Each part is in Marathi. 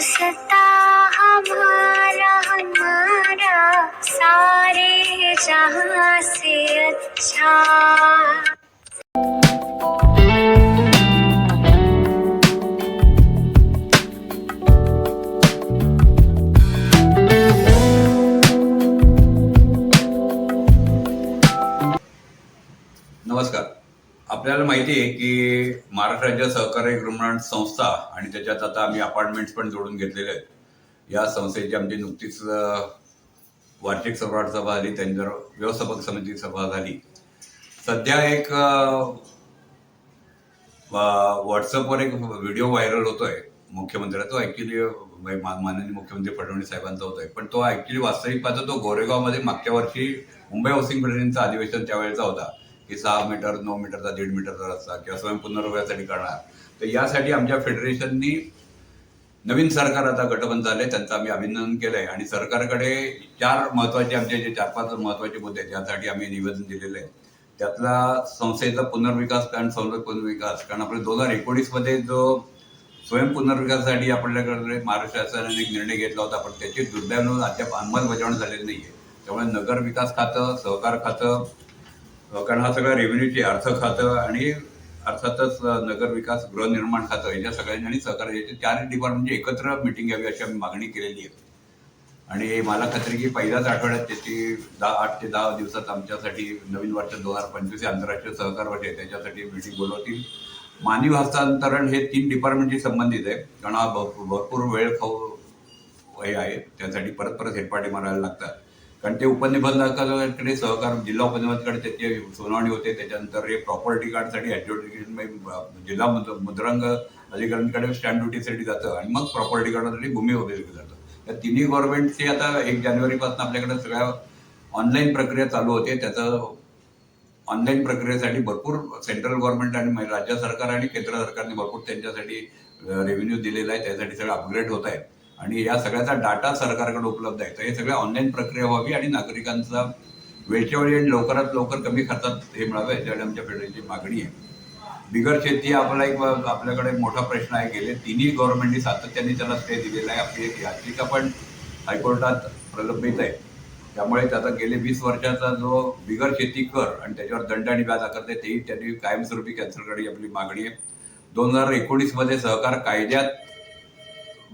सता हमारा हमारा सारे जहाँ से अच्छा आपल्याला माहिती आहे की महाराष्ट्र राज्य सहकारी गृहनिर्माण संस्था आणि त्याच्यात आता आम्ही अपार्टमेंट्स पण जोडून घेतलेले आहेत. या संस्थेची आमची नुकतीच वार्षिक सम्राट सभा झाली त्यांच्या व्यवस्थापक समिती सभा झाली. सध्या एक व्हॉट्सअपवर एक व्हिडिओ व्हायरल होतोय. मुख्यमंत्र्याचा तो ऍक्च्युली माननीय मुख्यमंत्री फडणवीस साहेबांचा होतोय. पण तो ऍक्च्युली वास्तविक पाहता तो गोरेगावमध्ये मागच्या वर्षी मुंबई हाऊसिंग बिल्डिंगचा अधिवेशन त्यावेळेचा होता. की सहा मीटर नऊ मीटरचा दीड मीटरचा रस्ता किंवा स्वयंपुनर्वयासाठी करणार. तर यासाठी आमच्या फेडरेशननी नवीन सरकार आता गठबंध झाले त्यांचं आम्ही अभिनंदन केलं आहे आणि सरकारकडे चार महत्त्वाचे आमचे जे चार पाच महत्त्वाचे मुद्दे आहेत यासाठी आम्ही निवेदन दिलेलं आहे त्यातला संस्थेचा पुनर्विकास कारण संस्था पुनर्विकास. कारण आपले दोन हजार एकोणीसमध्ये जो स्वयं पुनर्विकासासाठी आपल्याकडे महाराष्ट्र शासनाने एक निर्णय घेतला होता पण त्याची दुर्दैवानं अद्याप अंमलबजावणी झालेली नाही आहे त्यामुळे नगर विकास खातं सहकार खातं कारण हा सगळा रेव्हेन्यूचे अर्थ खातं आणि अर्थातच नगरविकास नगर विकास गृहनिर्माण खातं याच्या सगळ्यांनी आणि याचे चार डिपार्टमेंटची म्हणजे एकत्र मिटिंग घ्यावी अशी आम्ही मागणी केलेली आहे. आणि मला खात्री की पहिल्याच आठवड्यात त्याची दहा आठ ते दहा दिवसात आमच्यासाठी नवीन वर्ष दोन हजार पंचवीस आंतरराष्ट्रीय सहकार वर्ष आहे त्याच्यासाठी मीटिंग बोलवतील. मानवी हस्तांतरण हे तीन डिपार्टमेंटशी संबंधित आहे. कारण हा भरपूर वेळ खाऊ हे आहे. त्यासाठी परत परत हेडपाटे मारायला लागतात. कारण ते उपनिबंधकाकडे सहकार जिल्हा उपनिबंधकाकडे त्याची सुनावणी होते. त्याच्यानंतर हे प्रॉपर्टी कार्डसाठी ॲडव्हर्टिजमेंट जिल्हा मुद्रांक अधिकाऱ्यांकडे स्टॅम्प ड्युटीसाठी जातं आणि मग प्रॉपर्टी कार्डासाठी भूमी वगैरे जातं. या तिन्ही गव्हर्नमेंटचे आता एक जानेवारीपासून आपल्याकडे सगळ्या ऑनलाईन प्रक्रिया चालू होते. त्याचं ऑनलाईन प्रक्रियेसाठी भरपूर सेंट्रल गव्हर्नमेंट आणि राज्य सरकार आणि केंद्र सरकारने भरपूर त्यांच्यासाठी रेव्हेन्यू दिलेला आहे. त्यासाठी सगळं अपग्रेड होत आहे. आणि या सगळ्याचा डाटा सरकारकडे उपलब्ध आहे. तर हे सगळ्या ऑनलाईन प्रक्रिया व्हावी आणि नागरिकांचा वेळच्या वेळी आणि लवकरात लवकर कमी खर्चात हे मिळावं याच्याकडे आमच्या फेडरेशनची मागणी आहे. बिगर शेती आपला एक आपल्याकडे मोठा प्रश्न आहे गेले तिन्ही गव्हर्नमेंटनी सातत्याने त्याला स्टे दिलेला आहे. आपली एक याचिका पण हायकोर्टात प्रलंबित आहे. त्यामुळे त्याचा गेले वीस वर्षाचा जो बिगर शेती कर आणि त्याच्यावर दंड आणि व्याज आकारते तेही त्यांनी कायमस्वरूपी कॅन्सल करण्याची आपली मागणी आहे. दोन हजार एकोणीसमध्ये सहकार कायद्यात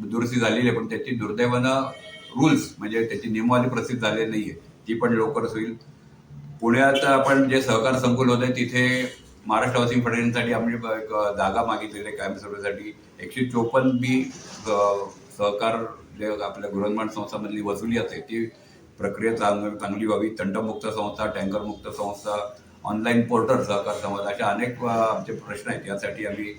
दुरुस्ती झालेली आहे पण त्याची दुर्दैवानं रूल्स म्हणजे त्याची नियमावली प्रसिद्ध झालेली नाही आहे ती पण लवकरच होईल. पुण्यात आपण जे सहकार संकुल होते तिथे महाराष्ट्र हाऊसिंग फेडरेशनसाठी आम्ही एक जागा मागितलेली आहे कायमस्वरूपीसाठी एकशे चोपन्न बी सहकार जे आपल्या गृहनिर्माण संस्थामधली वसुली असते ती प्रक्रिया चांग चांगली व्हावी. तंटमुक्त संस्था टँकरमुक्त संस्था ऑनलाईन पोर्टल सहकार समाज अशा अनेक आमचे प्रश्न आहेत. यासाठी आम्ही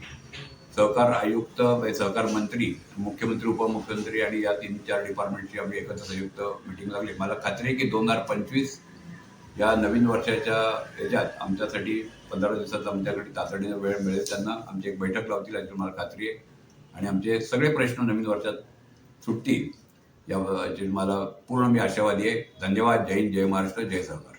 सहकार आयुक्त म्हणजे सहकार मंत्री मुख्यमंत्री उपमुख्यमंत्री आणि या तीन चार डिपार्टमेंटची आम्ही एकत्र संयुक्त मिटिंग लागली. मला खात्री आहे की दोन हजार पंचवीस या नवीन वर्षाच्या याच्यात आमच्यासाठी पंधरा दिवसाचा आमच्याकडे तातडीनं वेळ मिळेल. त्यांना आमची एक बैठक लावतील याची मला खात्री आहे. आणि आमचे सगळे प्रश्न नवीन वर्षात सुटतील याची मला पूर्ण मी आशावादी आहे. धन्यवाद. जय हिंद जय महाराष्ट्र जय सहकार.